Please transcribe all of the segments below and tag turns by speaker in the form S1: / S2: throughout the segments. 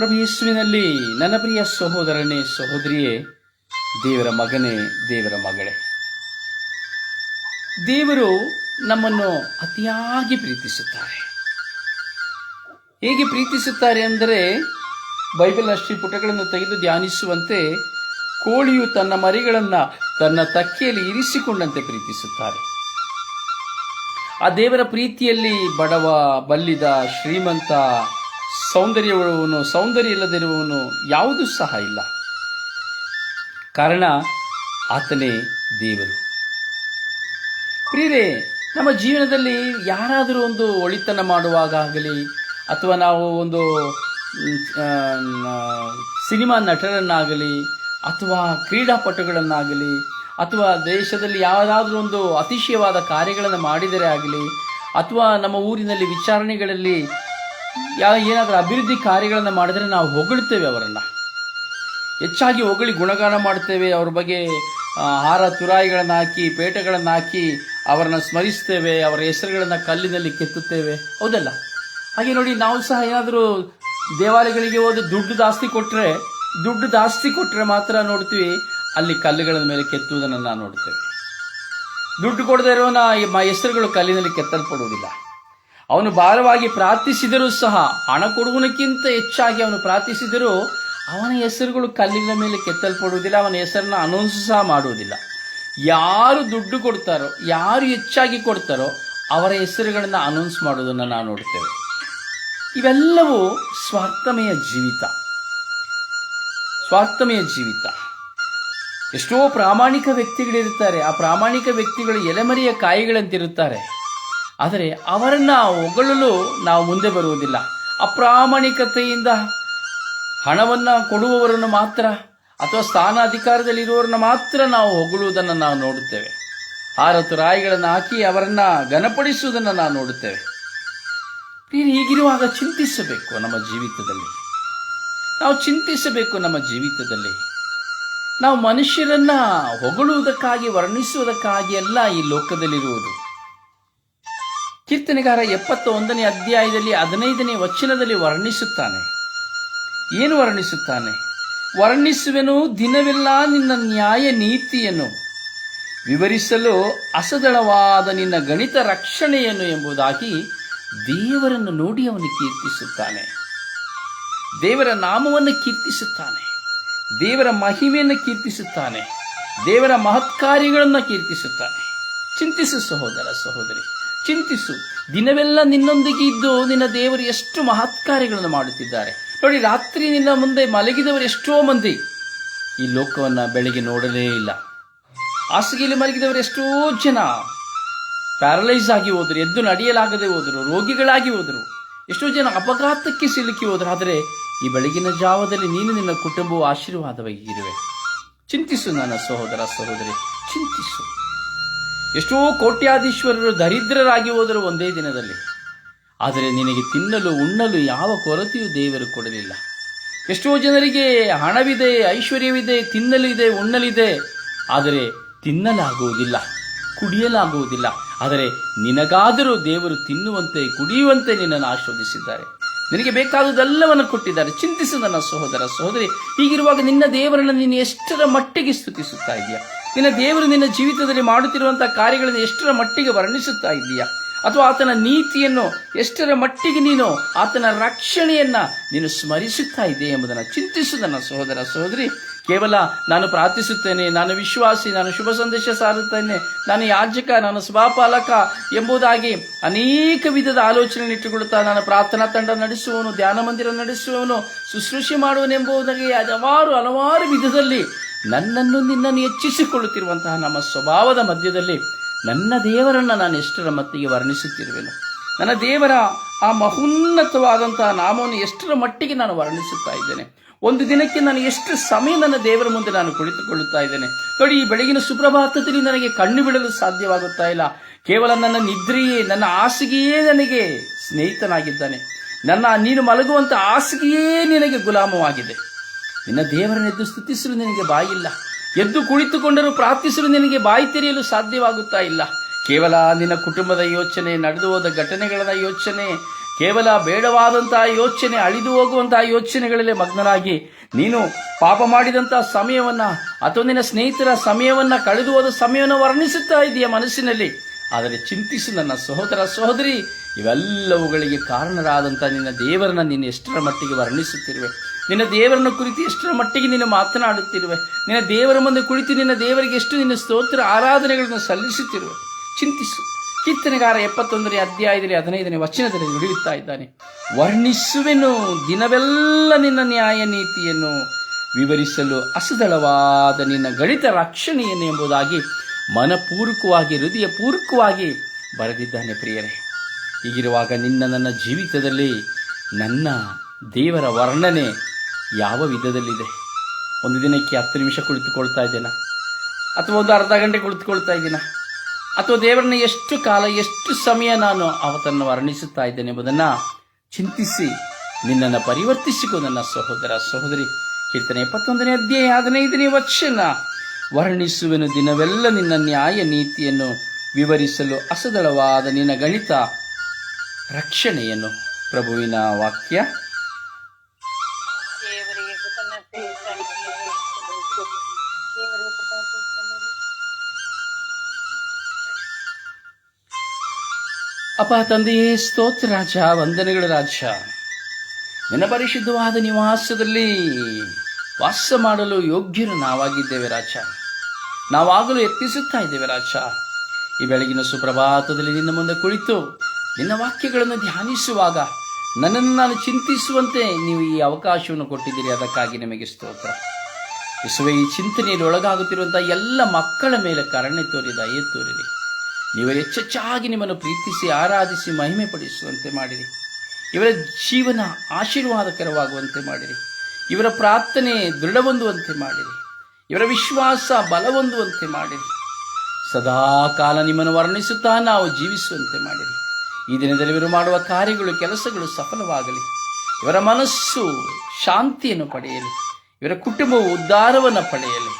S1: ಪ್ರಭು ಯೇಸುವಿನಲ್ಲಿ ನನ್ನ ಪ್ರಿಯ ಸಹೋದರನೇ ಸಹೋದರಿಯೇ, ದೇವರ ಮಗನೇ, ದೇವರ ಮಗಳೇ. ದೇವರು ನಮ್ಮನ್ನು ಅತಿಯಾಗಿ ಪ್ರೀತಿಸುತ್ತಾರೆ. ಹೇಗೆ ಪ್ರೀತಿಸುತ್ತಾರೆ ಅಂದರೆ ಬೈಬಲ್ ಅಷ್ಟೇ ಪುಟಗಳನ್ನು ತೆಗೆದು ಧ್ಯಾನಿಸುವಂತೆ ಕೋಳಿಯು ತನ್ನ ಮರಿಗಳನ್ನು ತನ್ನ ತಕ್ಕೆಯಲ್ಲಿ ಇರಿಸಿಕೊಂಡಂತೆ ಪ್ರೀತಿಸುತ್ತಾರೆ. ಆ ದೇವರ ಪ್ರೀತಿಯಲ್ಲಿ ಬಡವ, ಬಲ್ಲಿದ, ಶ್ರೀಮಂತ ಸೌಂದರ್ಯವುಳ್ಳವನು ಸೌಂದರ್ಯ ಇಲ್ಲದಿರುವವನು ಯಾವುದೂ ಸಹ ಇಲ್ಲ. ಕಾರಣ, ಆತನೇ ದೇವರು. ಪ್ರಿಯರೇ, ನಮ್ಮ ಜೀವನದಲ್ಲಿ ಯಾರಾದರೂ ಒಂದು ಒಳಿತನ ಮಾಡುವಾಗ ಆಗಲಿ ಅಥವಾ ನಾವು ಒಂದು ಸಿನಿಮಾ ನಟರನ್ನಾಗಲಿ, ಅಥವಾ ಕ್ರೀಡಾಪಟುಗಳನ್ನಾಗಲಿ, ಅಥವಾ ದೇಶದಲ್ಲಿ ಯಾವುದಾದ್ರೂ ಒಂದು ಅತಿಶಯವಾದ ಕಾರ್ಯಗಳನ್ನು ಮಾಡಿದರೆ ಆಗಲಿ, ಅಥವಾ ನಮ್ಮ ಊರಿನಲ್ಲಿ ವಿಚಾರಣೆಗಳಲ್ಲಿ ಯಾ ಏನಾದರೂ ಅಭಿವೃದ್ಧಿ ಕಾರ್ಯಗಳನ್ನು ಮಾಡಿದರೆ ನಾವು ಹೊಗಳ್ತೇವೆ ಅವರನ್ನು. ಹೆಚ್ಚಾಗಿ ಹೊಗಳಿ ಗುಣಗಾನ ಮಾಡ್ತೇವೆ, ಅವ್ರ ಬಗ್ಗೆ ಹಾರ ತುರಾಯಿಗಳನ್ನು ಹಾಕಿ, ಪೇಟೆಗಳನ್ನು ಹಾಕಿ ಅವರನ್ನು ಸ್ಮರಿಸ್ತೇವೆ, ಅವರ ಹೆಸರುಗಳನ್ನು ಕಲ್ಲಿನಲ್ಲಿ ಕೆತ್ತುತ್ತೇವೆ. ಹೌದಲ್ಲ? ಹಾಗೆ ನೋಡಿ, ನಾವು ಸಹ ಏನಾದರೂ ದೇವಾಲಯಗಳಿಗೆ ಹೋದ ದುಡ್ಡು ಜಾಸ್ತಿ ಕೊಟ್ಟರೆ ದುಡ್ಡು ಜಾಸ್ತಿ ಕೊಟ್ಟರೆ ಮಾತ್ರ ನೋಡ್ತೀವಿ, ಅಲ್ಲಿ ಕಲ್ಲುಗಳ ಮೇಲೆ ಕೆತ್ತುವುದನ್ನು ನಾವು ನೋಡ್ತೇವೆ. ದುಡ್ಡು ಕೊಡದೇ ಇರೋನ ಹೆಸರುಗಳು ಕಲ್ಲಿನಲ್ಲಿ ಕೆತ್ತಲ್ಪಡುವುದಿಲ್ಲ. ಅವನು ಭಾರವಾಗಿ ಪ್ರಾರ್ಥಿಸಿದರೂ ಸಹ ಹಣ ಕೊಡುವನಕ್ಕಿಂತ ಹೆಚ್ಚಾಗಿ ಅವನು ಪ್ರಾರ್ಥಿಸಿದರೂ ಅವನ ಹೆಸರುಗಳು ಕಲ್ಲಿನ ಮೇಲೆ ಕೆತ್ತಲ್ಪಡುವುದಿಲ್ಲ, ಅವನ ಹೆಸರನ್ನ ಅನೌನ್ಸ್ ಸಹ ಮಾಡುವುದಿಲ್ಲ. ಯಾರು ದುಡ್ಡು ಕೊಡ್ತಾರೋ, ಯಾರು ಹೆಚ್ಚಾಗಿ ಕೊಡ್ತಾರೋ ಅವರ ಹೆಸರುಗಳನ್ನು ಅನೌನ್ಸ್ ಮಾಡೋದನ್ನು ನಾವು ನೋಡ್ತೇವೆ. ಇವೆಲ್ಲವೂ ಸ್ವಾರ್ಥಮಯ ಜೀವಿತ. ಸ್ವಾರ್ಥಮಯ ಜೀವಿತ. ಎಷ್ಟೋ ಪ್ರಾಮಾಣಿಕ ವ್ಯಕ್ತಿಗಳಿರುತ್ತಾರೆ ಆ ಪ್ರಾಮಾಣಿಕ ವ್ಯಕ್ತಿಗಳು ಎಲೆಮರೆಯ ಕಾಯಿಗಳಂತಿರುತ್ತಾರೆ. ಆದರೆ ಅವರನ್ನು ಹೊಗಳಲು ನಾವು ಮುಂದೆ ಬರುವುದಿಲ್ಲ. ಅಪ್ರಾಮಾಣಿಕತೆಯಿಂದ ಹಣವನ್ನು ಕೊಡುವವರನ್ನು ಮಾತ್ರ ಅಥವಾ ಸ್ಥಾನ ಅಧಿಕಾರದಲ್ಲಿರುವವರನ್ನ ಮಾತ್ರ ನಾವು ಹೊಗಳುವುದನ್ನು ನಾವು ನೋಡುತ್ತೇವೆ. ಆರತ್ತು ರಾಯಿಗಳನ್ನು ಹಾಕಿ ಅವರನ್ನು ಘನಪಡಿಸುವುದನ್ನು ನಾವು ನೋಡುತ್ತೇವೆ. ನೀನು ಹೀಗಿರುವಾಗ ಚಿಂತಿಸಬೇಕು ನಮ್ಮ ಜೀವಿತದಲ್ಲಿ. ನಾವು ಚಿಂತಿಸಬೇಕು ನಮ್ಮ ಜೀವಿತದಲ್ಲಿ. ನಾವು ಮನುಷ್ಯರನ್ನು ಹೊಗಳುವುದಕ್ಕಾಗಿ, ವರ್ಣಿಸುವುದಕ್ಕಾಗಿ ಅಲ್ಲ ಈ ಲೋಕದಲ್ಲಿರುವುದು. ಕೀರ್ತನೆಗಾರ ಎಪ್ಪತ್ತ ಒಂದನೇ ಅಧ್ಯಾಯದಲ್ಲಿ ಹದಿನೈದನೇ ವಚನದಲ್ಲಿ ವರ್ಣಿಸುತ್ತಾನೆ. ಏನು ವರ್ಣಿಸುತ್ತಾನೆ? ವರ್ಣಿಸುವೆನು, ದಿನವೆಲ್ಲ ನಿನ್ನ ನ್ಯಾಯ ನೀತಿಯನ್ನು. ವಿವರಿಸಲು ಅಸದಳವಾದ ನಿನ್ನ ಗಣಿತ ರಕ್ಷಣೆಯನ್ನು ಎಂಬುದಾಗಿ ದೇವರನ್ನು ನೋಡಿ ಅವನು ಕೀರ್ತಿಸುತ್ತಾನೆ. ದೇವರ ನಾಮವನ್ನು ಕೀರ್ತಿಸುತ್ತಾನೆ. ದೇವರ ಮಹಿಮೆಯನ್ನು ಕೀರ್ತಿಸುತ್ತಾನೆ. ದೇವರ ಮಹತ್ಕಾರ್ಯಗಳನ್ನು ಕೀರ್ತಿಸುತ್ತಾನೆ. ಚಿಂತಿಸು ಸಹೋದರ ಸಹೋದರಿ. ಚಿಂತಿಸು. ದಿನವೆಲ್ಲ ನಿನ್ನೊಂದಿಗೆ ಇದ್ದು ನಿನ್ನ ದೇವರು ಎಷ್ಟು ಮಹತ್ಕಾರ್ಯಗಳನ್ನು ಮಾಡುತ್ತಿದ್ದಾರೆ. ನೋಡಿ, ರಾತ್ರಿ ನಿನ್ನ ಮುಂದೆ ಮಲಗಿದವರು ಎಷ್ಟೋ ಮಂದಿ. ಈ ಲೋಕವನ್ನು ಬೆಳಗ್ಗೆ ನೋಡಲೇ ಇಲ್ಲ. ಹಾಸಿಗೆಯಲ್ಲಿ ಮಲಗಿದವರು ಎಷ್ಟೋ ಜನ. ಪ್ಯಾರಲೈಸ್ ಆಗಿ ಹೋದರು, ಎದ್ದು ನಡೆಯಲಾಗದೆ ಹೋದರು, ರೋಗಿಗಳಾಗಿ ಹೋದರು. ಎಷ್ಟೋ ಜನ ಅಪಘಾತಕ್ಕೆ ಸಿಲುಕಿ ಹೋದರು. ಆದರೆ ಈ ಬೆಳಗಿನ ಜಾವದಲ್ಲಿ ನೀನು ನಿನ್ನ ಕುಟುಂಬವು ಆಶೀರ್ವಾದವಾಗಿರುವೆ ಚಿಂತಿಸು ನನ್ನ ಸಹೋದರ ಸಹೋದರಿ, ಚಿಂತಿಸು. ಎಷ್ಟೋ ಕೋಟ್ಯಾಧೀಶ್ವರರು ದರಿದ್ರರಾಗಿ ಹೋದರು ಒಂದೇ ದಿನದಲ್ಲಿ. ಆದರೆ ನಿನಗೆ ತಿನ್ನಲು, ಉಣ್ಣಲು ಯಾವ ಕೊರತೆಯೂ ದೇವರು ಕೊಡಲಿಲ್ಲ. ಎಷ್ಟೋ ಜನರಿಗೆ ಹಣವಿದೆ, ಐಶ್ವರ್ಯವಿದೆ, ತಿನ್ನಲಿದೆ, ಉಣ್ಣಲಿದೆ. ಆದರೆ ತಿನ್ನಲಾಗುವುದಿಲ್ಲ, ಕುಡಿಯಲಾಗುವುದಿಲ್ಲ. ಆದರೆ ನಿನಗಾದರೂ ದೇವರು ತಿನ್ನುವಂತೆ, ಕುಡಿಯುವಂತೆ ನಿನ್ನನ್ನು ಆಶೀರ್ವದಿಸಿದ್ದಾರೆ. ನಿನಗೆ ಬೇಕಾದುದೆಲ್ಲವನ್ನು ಕೊಟ್ಟಿದ್ದಾರೆ. ಚಿಂತಿಸು ನನ್ನ ಸಹೋದರ ಸಹೋದರಿ, ಹೀಗಿರುವಾಗ ನಿನ್ನ ದೇವರನ್ನು ನೀನು ಎಷ್ಟರ ಮಟ್ಟಿಗೆ ಸ್ತುತಿಸುತ್ತಾ ಇದೆಯಾ? ನಿನ್ನ ದೇವರು ನಿನ್ನ ಜೀವಿತದಲ್ಲಿ ಮಾಡುತ್ತಿರುವಂಥ ಕಾರ್ಯಗಳನ್ನು ಎಷ್ಟರ ಮಟ್ಟಿಗೆ ವರ್ಣಿಸುತ್ತಾ ಇದೆಯಾ ಅಥವಾ ಆತನ ನೀತಿಯನ್ನು ಎಷ್ಟರ ಮಟ್ಟಿಗೆ ನೀನು ಆತನ ರಕ್ಷಣೆಯನ್ನ ನೀನು ಸ್ಮರಿಸುತ್ತಾ ಇದೆ ಎಂಬುದನ್ನು ಚಿಂತಿಸುವುದನ್ನು ಸಹೋದರ ಸಹೋದರಿ. ಕೇವಲ ನಾನು ಪ್ರಾರ್ಥಿಸುತ್ತೇನೆ, ನಾನು ವಿಶ್ವಾಸಿ, ನಾನು ಶುಭ ಸಂದೇಶ ಸಾರುತ್ತೇನೆ, ನಾನು ಯಾಜಕ, ನಾನು ಸ್ವಪಾಲಕ ಎಂಬುದಾಗಿ ಅನೇಕ ವಿಧದ ಆಲೋಚನೆ ಇಟ್ಟುಕೊಳ್ಳುತ್ತಾ ನಾನು ಪ್ರಾರ್ಥನಾ ತಂಡ ನಡೆಸುವವನು, ಧ್ಯಾನ ಮಂದಿರ ನಡೆಸುವವನು, ಶುಶ್ರೂಷೆ ಮಾಡುವನೆಂಬುದಾಗಿ ಹಲವಾರು ಹಲವಾರು ವಿಧದಲ್ಲಿ ನನ್ನನ್ನು ನಿನ್ನನ್ನು ಹೆಚ್ಚಿಸಿಕೊಳ್ಳುತ್ತಿರುವಂತಹ ನಮ್ಮ ಸ್ವಭಾವದ ಮಧ್ಯದಲ್ಲಿ ನನ್ನ ದೇವರನ್ನು ನಾನು ಎಷ್ಟರ ಮಟ್ಟಿಗೆ ವರ್ಣಿಸುತ್ತಿರುವೆನು. ನನ್ನ ದೇವರ ಆ ಮಹೋನ್ನತವಾದಂತಹ ನಾಮವನ್ನು ಎಷ್ಟರ ಮಟ್ಟಿಗೆ ನಾನು ವರ್ಣಿಸುತ್ತಾ ಇದ್ದೇನೆ. ಒಂದು ದಿನಕ್ಕೆ ನಾನು ಎಷ್ಟು ಸಮಯ ನನ್ನ ದೇವರ ಮುಂದೆ ನಾನು ಕುಳಿತುಕೊಳ್ಳುತ್ತಾ ಇದ್ದೇನೆ. ನೋಡಿ, ಈ ಬೆಳಗಿನ ಸುಪ್ರಭಾತದಲ್ಲಿ ನನಗೆ ಕಣ್ಣು ಬಿಡಲು ಸಾಧ್ಯವಾಗುತ್ತಾ ಇಲ್ಲ. ಕೇವಲ ನನ್ನ ನಿದ್ರೆಯೇ, ನನ್ನ ಹಾಸಿಗೆಯೇ ನನಗೆ ಸ್ನೇಹಿತನಾಗಿದ್ದಾನೆ. ನನ್ನ ನೀನು ಮಲಗುವಂತ ಹಾಸಿಗೆಯೇ ನಿನಗೆ ಗುಲಾಮವಾಗಿದೆ. ನಿನ್ನ ದೇವರನ್ನೆದ್ದು ಸ್ತುತಿಸಲು ನಿನಗೆ ಬಾಯಿಲ್ಲ. ಎದ್ದು ಕುಳಿತುಕೊಂಡರೂ ಪ್ರಾರ್ಥಿಸಲು ನಿನಗೆ ಬಾಯಿ ತೆರೆಯಲು ಸಾಧ್ಯವಾಗುತ್ತಾ ಇಲ್ಲ. ಕೇವಲ ನಿನ್ನ ಕುಟುಂಬದ ಯೋಚನೆ, ನಡೆದು ಹೋದ ಘಟನೆಗಳ ಯೋಚನೆ, ಕೇವಲ ಬೇಡವಾದಂತಹ ಯೋಚನೆ, ಅಳಿದು ಹೋಗುವಂತಹ ಯೋಚನೆಗಳಲ್ಲೇ ಮಗ್ನರಾಗಿ ನೀನು ಪಾಪ ಮಾಡಿದಂತಹ ಸಮಯವನ್ನ ಅಥವಾ ನಿನ್ನ ಸ್ನೇಹಿತರ ಸಮಯವನ್ನ, ಕಳೆದು ಹೋದ ಸಮಯವನ್ನು ವರ್ಣಿಸುತ್ತಾ ಇದೆಯ ಮನಸ್ಸಿನಲ್ಲಿ? ಆದರೆ ಚಿಂತಿಸು ನನ್ನ ಸಹೋದರ ಸಹೋದರಿ, ಇವೆಲ್ಲವುಗಳಿಗೆ ಕಾರಣರಾದಂಥ ನಿನ್ನ ದೇವರನ್ನ ನೀನು ಎಷ್ಟರ ಮಟ್ಟಿಗೆ ವರ್ಣಿಸುತ್ತಿರುವೆ? ನಿನ್ನ ದೇವರನ್ನು ಕುರಿತು ಎಷ್ಟರ ಮಟ್ಟಿಗೆ ನೀನು ಮಾತನಾಡುತ್ತಿರುವೆ? ನಿನ್ನ ದೇವರ ಮುಂದೆ ಕುಳಿತು ನಿನ್ನ ದೇವರಿಗೆ ಎಷ್ಟು ನಿನ್ನ ಸ್ತೋತ್ರ ಆರಾಧನೆಗಳನ್ನು ಸಲ್ಲಿಸುತ್ತಿರುವೆ? ಚಿಂತಿಸು. ಕೀರ್ತನೆಗಾರ ಎಪ್ಪತ್ತೊಂದನೇ ಅಧ್ಯಾಯದಲ್ಲಿ ಹದಿನೈದನೇ ವಚನದಲ್ಲಿ ನುಡಿಯುತ್ತಾ ಇದ್ದಾನೆ. ವರ್ಣಿಸುವೆನು, ದಿನವೆಲ್ಲ ನಿನ್ನ ನ್ಯಾಯ ನೀತಿಯನ್ನು ವಿವರಿಸಲು ಅಸದಳವಾದ ನಿನ್ನ ಗಣಿತ ರಕ್ಷಣೆಯನ್ನು ಎಂಬುದಾಗಿ ಮನಪೂರ್ವಕವಾಗಿ, ಹೃದಯಪೂರ್ವಕವಾಗಿ ಬರೆದಿದ್ದಾನೆ ಪ್ರಿಯರೇ. ಹೀಗಿರುವಾಗ ನಿನ್ನ ನನ್ನ ಜೀವಿತದಲ್ಲಿ ನನ್ನ ದೇವರ ವರ್ಣನೆ ಯಾವ ವಿಧದಲ್ಲಿದೆ? ಒಂದು ದಿನಕ್ಕೆ ಹತ್ತು ನಿಮಿಷ ಕುಳಿತುಕೊಳ್ತಾ ಇದ್ದೇನಾ? ಅಥವಾ ಒಂದು ಅರ್ಧ ಗಂಟೆ ಕುಳಿತುಕೊಳ್ತಾ ಇದ್ದೀನಾ? ಅಥವಾ ದೇವರನ್ನ ಎಷ್ಟು ಕಾಲ, ಎಷ್ಟು ಸಮಯ ನಾನು ಅವತನ್ನು ವರ್ಣಿಸುತ್ತಾ ಇದ್ದೇನೆ ಎಂಬುದನ್ನು ಚಿಂತಿಸಿ ನಿನ್ನನ್ನು ಪರಿವರ್ತಿಸಿಕೊ ನನ್ನ ಸಹೋದರ ಸಹೋದರಿ. ಕೀರ್ತನೆ ಇಪ್ಪತ್ತೊಂದನೇ ಅಧ್ಯಾಯ ಹದಿನೈದನೇ ವಚನ. ವರ್ಣಿಸುವೆನು ದಿನವೆಲ್ಲ ನಿನ್ನ ನ್ಯಾಯ ನೀತಿಯನ್ನು ವಿವರಿಸಲು ಅಸದಳವಾದ ನಿನ್ನ ಗಣಿತ ರಕ್ಷಣೆಯನ್ನು. ಪ್ರಭುವಿನ ವಾಕ್ಯ ಅಪ್ಪ ತಂದೆಯೇ, ಸ್ತೋತ್ರ ರಾಜ, ವಂದನೆಗಳ ರಾಜ. ನಿನ್ನ ಪರಿಶುದ್ಧವಾದ ನಿವಾಸದಲ್ಲಿ ವಾಸ ಮಾಡಲು ಯೋಗ್ಯರು ನಾವಾಗಿದ್ದೇವೆ ರಾಜ. ನಾವಾಗಲು ಯತ್ನಿಸುತ್ತಾ ಇದ್ದೇವೆ ರಾಜ. ಈ ಬೆಳಗಿನ ಸುಪ್ರಭಾತದಲ್ಲಿ ನಿನ್ನ ಮುಂದೆ ಕುಳಿತು ನಿನ್ನ ವಾಕ್ಯಗಳನ್ನು ಧ್ಯಾನಿಸುವಾಗ ನನ್ನನ್ನು ನಾನು ಚಿಂತಿಸುವಂತೆ ನೀವು ಈ ಅವಕಾಶವನ್ನು ಕೊಟ್ಟಿದ್ದೀರಿ. ಅದಕ್ಕಾಗಿ ನಿಮಗೆ ಸ್ತೋತ್ರ. ವಿಶ್ವ ಈ ಚಿಂತನೆಯಲ್ಲಿ ಒಳಗಾಗುತ್ತಿರುವಂಥ ಎಲ್ಲ ಮಕ್ಕಳ ಮೇಲೆ ಕರಣೆ ತೋರಿ, ದಯೆ ತೋರಿರಿ. ನೀವು ಹೆಚ್ಚೆಚ್ಚಾಗಿ ನಿಮ್ಮನ್ನು ಪ್ರೀತಿಸಿ, ಆರಾಧಿಸಿ ಮಹಿಮೆ ಪಡಿಸುವಂತೆ ಮಾಡಿರಿ. ಇವರ ಜೀವನ ಆಶೀರ್ವಾದಕರವಾಗುವಂತೆ ಮಾಡಿರಿ. ಇವರ ಪ್ರಾರ್ಥನೆ ದೃಢಹೊಂದುವಂತೆ ಮಾಡಿರಿ. ಇವರ ವಿಶ್ವಾಸ ಬಲಹೊಂದುವಂತೆ ಮಾಡಿರಿ. ಸದಾ ಕಾಲ ನಿಮ್ಮನ್ನು ವರ್ಣಿಸುತ್ತಾ ನಾವು ಜೀವಿಸುವಂತೆ ಮಾಡಿರಿ. ಈ ದಿನದಲ್ಲಿ ಇವರು ಮಾಡುವ ಕಾರ್ಯಗಳು ಕೆಲಸಗಳು ಸಫಲವಾಗಲಿ. ಇವರ ಮನಸ್ಸು ಶಾಂತಿಯನ್ನು ಪಡೆಯಲಿ. ಇವರ ಕುಟುಂಬವು ಉದ್ಧಾರವನ್ನು ಪಡೆಯಲಿ.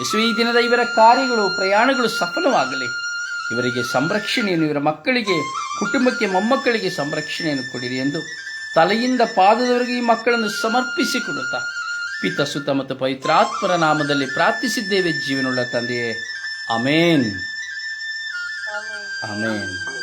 S1: ಯೇಸು ಈ ದಿನದ ಇವರ ಕಾರ್ಯಗಳು ಪ್ರಯಾಣಗಳು ಸಫಲವಾಗಲಿ. ಇವರಿಗೆ ಸಂರಕ್ಷಣೆಯನ್ನು ಇವರ ಮಕ್ಕಳಿಗೆ ಕುಟುಂಬಕ್ಕೆ ಮೊಮ್ಮಕ್ಕಳಿಗೆ ಸಂರಕ್ಷಣೆಯನ್ನು ಕೊಡಿರಿ ಎಂದು ತಲೆಯಿಂದ ಪಾದದವರೆಗೆ ಈ ಮಕ್ಕಳನ್ನು ಸಮರ್ಪಿಸಿಕೊಡುತ್ತಾ ಪಿತ ಸುತ ಮತ್ತು ಪವಿತ್ರಾತ್ಮರ ನಾಮದಲ್ಲಿ ಪ್ರಾರ್ಥಿಸಿದ್ದೇವೆ ಜೀವನವುಳ್ಳ ತಂದೆಯೇ. ಅಮೇನ್. ಅಮೇನ್